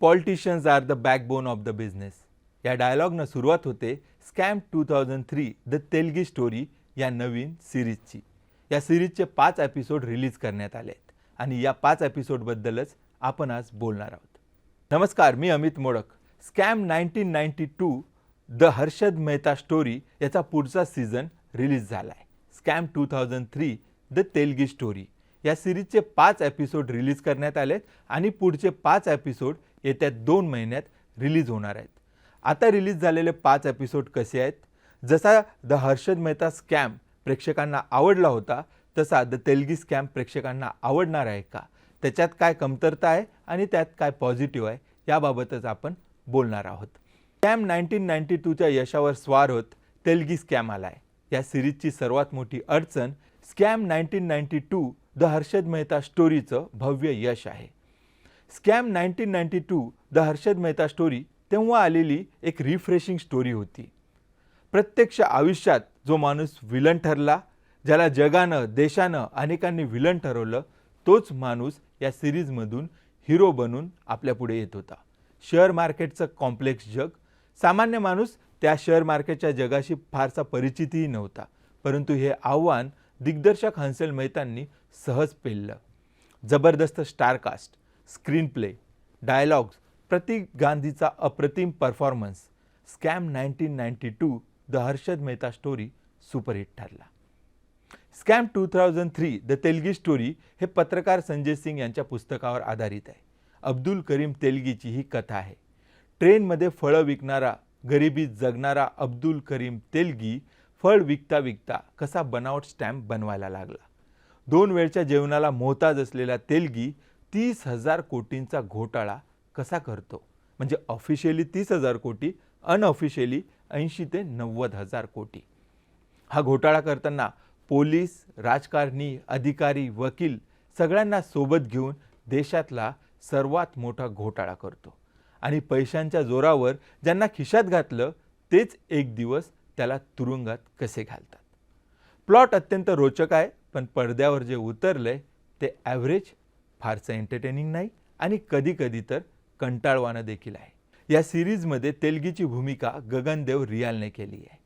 Politicians are the backbone of the business या डायलॉगनं सुरुवात होते scam two thousand three the Telgi story या नवीन सिरीजची या सिरीजचे पाच एपिसोड रिलीज करण्यात आले आहेत आणि या पाच एपिसोडबद्दलच आपण आज बोलणार आहोत. नमस्कार मी Amit Modak. Scam nineteen ninety two the Harshad Mehta story याचा पुढचा सीझन रिलीज झाला आहे scam two thousand three the Telgi story या सिरीजचे पाच एपिसोड रिलीज करण्यात आलेत आणि पुढचे पाच एपिसोड येत्या दोन महिन्यात रिलीज होणार आहेत. आता रिलीज झालेले पाच एपिसोड कसे आहेत? जसा द हर्षद मेहता स्कॅम प्रेक्षकांना आवडला होता तसा द तेलगी स्कॅम प्रेक्षकांना आवडणार आहे का? त्याच्यात काय कमतरता आहे आणि त्यात काय पॉझिटिव्ह आहे याबाबतच आपण बोलणार आहोत. स्कॅम नाईन्टीन नाईन्टी टूच्या यशावर स्वार होत तेलगी स्कॅम आला आहे या सिरीजची सर्वात मोठी अडचण scam nineteen ninety two the Harshad Mehta स्टोरीचं भव्य यश आहे. Scam nineteen ninety two the Harshad Mehta story तेव्हा आलेली एक रिफ्रेशिंग स्टोरी होती. प्रत्यक्ष आयुष्यात जो माणूस विलन ठरला ज्याला जगानं देशानं अनेकांनी विलन ठरवलं तोच माणूस या सिरीजमधून हिरो बनून आपल्यापुढे येत होता. शेअर मार्केटचं कॉम्प्लेक्स जग. सामान्य माणूस त्या शेअर मार्केटच्या जगाशी फारसा परिचितही नव्हता परंतु हे आव्हान दिग्दर्शक हंसेल मेहतांनी सहज पेललं. जबरदस्त star cast screenplay dialogues Pratik गांधीचा अप्रतिम performance scam nineteen ninety two the Harshad Mehta story superhit ठरला. Scam two thousand three the Telgi story हे पत्रकार संजय सिंग यांच्या पुस्तकावर आधारित आहे. अब्दुल करीम तेलगीची ही कथा आहे. ट्रेनमध्ये फळं विकणारा गरिबीत जगणारा अब्दुल करीम तेलगी फळ विकता विकता कसा बनावट स्टॅम्प बनवायला लागला. दोन वेळच्या जेवणाला मोहताज असलेला तेलगी तीस हजार कोटींचा घोटाळा कसा करतो? म्हणजे ऑफिशियली तीस हजार कोटी अनऑफिशियली ऐंशी ते नव्वद हजार कोटी. हा घोटाळा करताना पोलीस राजकारणी अधिकारी वकील सगळ्यांना सोबत घेऊन देशातला सर्वात मोठा घोटाळा करतो. आणि पैशांच्या जोरावर ज्यांना खिशात घातलं तेच एक दिवस त्याला तुरुंगात कसे घालतात? प्लॉट अत्यंत रोचक आहे पण पडद्यावर जे उतरलंय ते ॲव्हरेज फारसं एंटरटेनिंग नाही आणि कधी कधी तर कंटाळवाणं देखील आहे. या सिरीजमध्ये तेलगीची भूमिका गगनदेव रियालने केली आहे.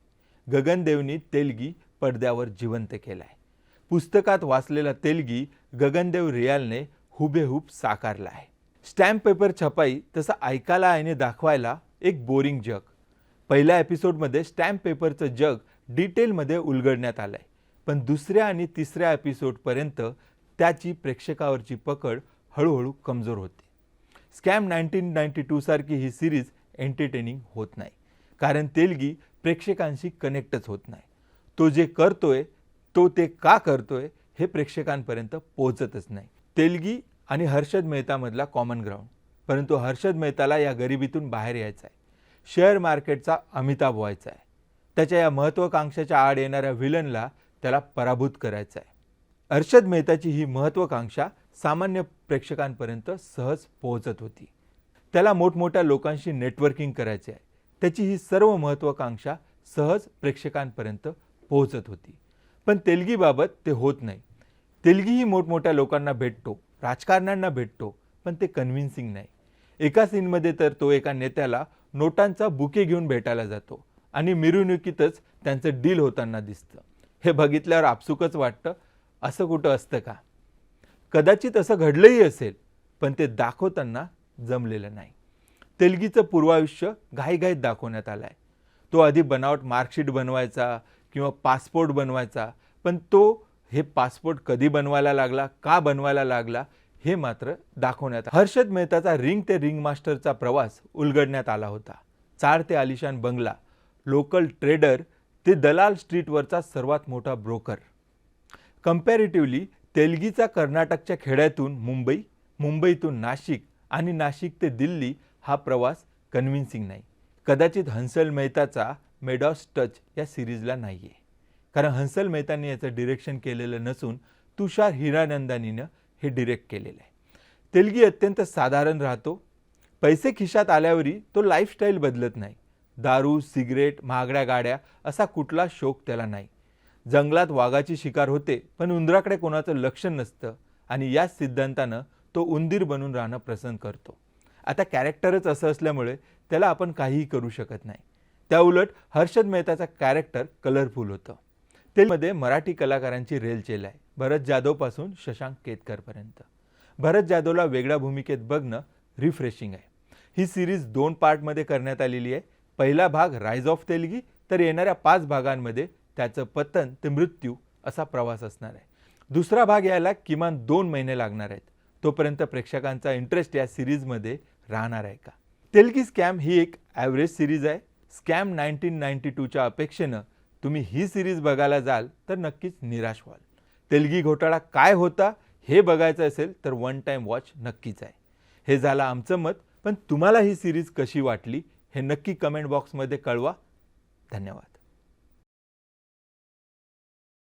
गगनदेवनी तेलगी पडद्यावर जिवंत केला आहे पुस्तकात वाचलेला तेलगी गगनदेव रियालने हुबेहूब साकारला आहे. स्टॅम्प पेपर छपाई तसं ऐकायला आणि दाखवायला एक बोरिंग जग. पहिल्या एपिसोडमध्ये स्टॅम्प पेपरचं जग डिटेलमध्ये उलगडण्यात आलं आहे पण दुसऱ्या आणि तिसऱ्या एपिसोडपर्यंत त्याची प्रेक्षकावरची पकड हळूहळू कमजोर होते. स्कॅम नाईन्टीन नाईन्टी टूसारखी ही सिरीज एंटरटेनिंग होत नाही. कारण तेलगी प्रेक्षकांशी कनेक्टच होत नाही. तो जे करतोय तो ते का करतोय हे प्रेक्षकांपर्यंत पोहोचतच नाही. तेलगी आणि हर्षद मेहतामधला कॉमन ग्राउंड परंतु हर्षद मेहताला या गरिबीतून बाहेर यायचं आहे. शेअर मार्केटचा अमिताभ व्हायचा आहे. त्याच्या या महत्त्वाकांक्षाच्या आड येणाऱ्या विलनला त्याला पराभूत करायचं आहे. अर्षद मेहताची ही महत्त्वाकांक्षा सामान्य प्रेक्षकांपर्यंत सहज पोहोचत होती. त्याला मोठमोठ्या लोकांशी नेटवर्किंग करायचे आहे. त्याची ही सर्व महत्त्वाकांक्षा सहज प्रेक्षकांपर्यंत पोहोचत होती. पण तेलगीबाबत ते होत नाही. तेलगीही मोठमोठ्या लोकांना भेटतो राजकारण्यांना भेटतो पण ते कन्व्हिन्सिंग नाही. एका सीनमध्ये तर तो एका नेत्याला नोटांचा बुके घेऊन भेटायला जातो आणि मिरवणुकीतच त्यांचं डील होताना दिसतं. हे बघितल्यावर आपसुकच वाटतं असं कुठं असतं का? कदाचित असं घडलंही असेल पण ते दाखवताना जमलेलं नाही. तेलगीचं पूर्वायुष्य घाईघाईत दाखवण्यात आलं आहे तो आधी बनावट मार्कशीट बनवायचा किंवा पासपोर्ट बनवायचा पण तो हे पासपोर्ट कधी बनवायला लागला का बनवायला लागला हे मात्र दाखवण्यात हर्षद मेहताचा रिंग ते रिंग मास्टरचा प्रवास उलगडण्यात आला होता. चार ते आलिशान बंगला लोकल ट्रेडर ते दलाल स्ट्रीटवरचा सर्वात मोठा ब्रोकर. कम्पॅरेटिव्हली तेलगीचा कर्नाटकच्या खेड्यातून मुंबई मुंबईतून नाशिक आणि नाशिक ते दिल्ली हा प्रवास कन्व्हिन्सिंग नाही. कदाचित हंसल मेहताचा मेडॉस टच या सिरीजला नाही आहे कारण हंसल मेहतानी याचं डिरेक्शन केलेलं नसून तुषार हिरानंदानीनं हे डिरेक्ट केलेलं आहे तेलगी अत्यंत साधारण राहतो. पैसे खिशात आल्यावरही तो लाईफस्टाईल बदलत नाही. दारू सिगरेट महागड्या गाड्या असा कुठला शोक त्याला नाही. जंगलात वाघाची शिकार होते पण उंदराकडे कोणाचं लक्ष नसतं आणि याच सिद्धांतानं तो उंदीर बनून राहणं पसंत करतो. आता कॅरेक्टरच असं असल्यामुळे त्याला आपण काहीही करू शकत नाही. त्याउलट हर्षद मेहताचा कॅरेक्टर कलरफुल होतं. तेलमध्ये मराठी कलाकारांची रेलचेल आहे भरत जाधवपासून शशांक केतकरपर्यंत. भरत जाधवला वेगळ्या भूमिकेत बघणं रिफ्रेशिंग आहे. ही सिरीज दोन पार्टमध्ये करण्यात आलेली आहे. पहिला भाग राईज ऑफ तेलगी तर येणाऱ्या पाच भागांमध्ये त्याचं पतन ते मृत्यू असा प्रवास असणार आहे. दुसरा भाग यायला किमान दोन महिने लागणार आहेत. तोपर्यंत प्रेक्षकांचा इंटरेस्ट या सिरीजमध्ये राहणार आहे का? तेलगी स्कॅम ही एक ॲव्हरेज सिरीज आहे. स्कॅम नाईन्टीन नाईन्टी टूच्या अपेक्षेनं तुम्ही ही सिरीज बघायला जाल तर नक्कीच निराश व्हाल. तेलगी घोटाळा काय होता हे बघायचं असेल तर वन टाईम वॉच नक्कीच आहे. हे झालं आमचं मत पण तुम्हाला ही सिरीज कशी वाटली हे नक्की कमेंट बॉक्समध्ये कळवा. धन्यवाद.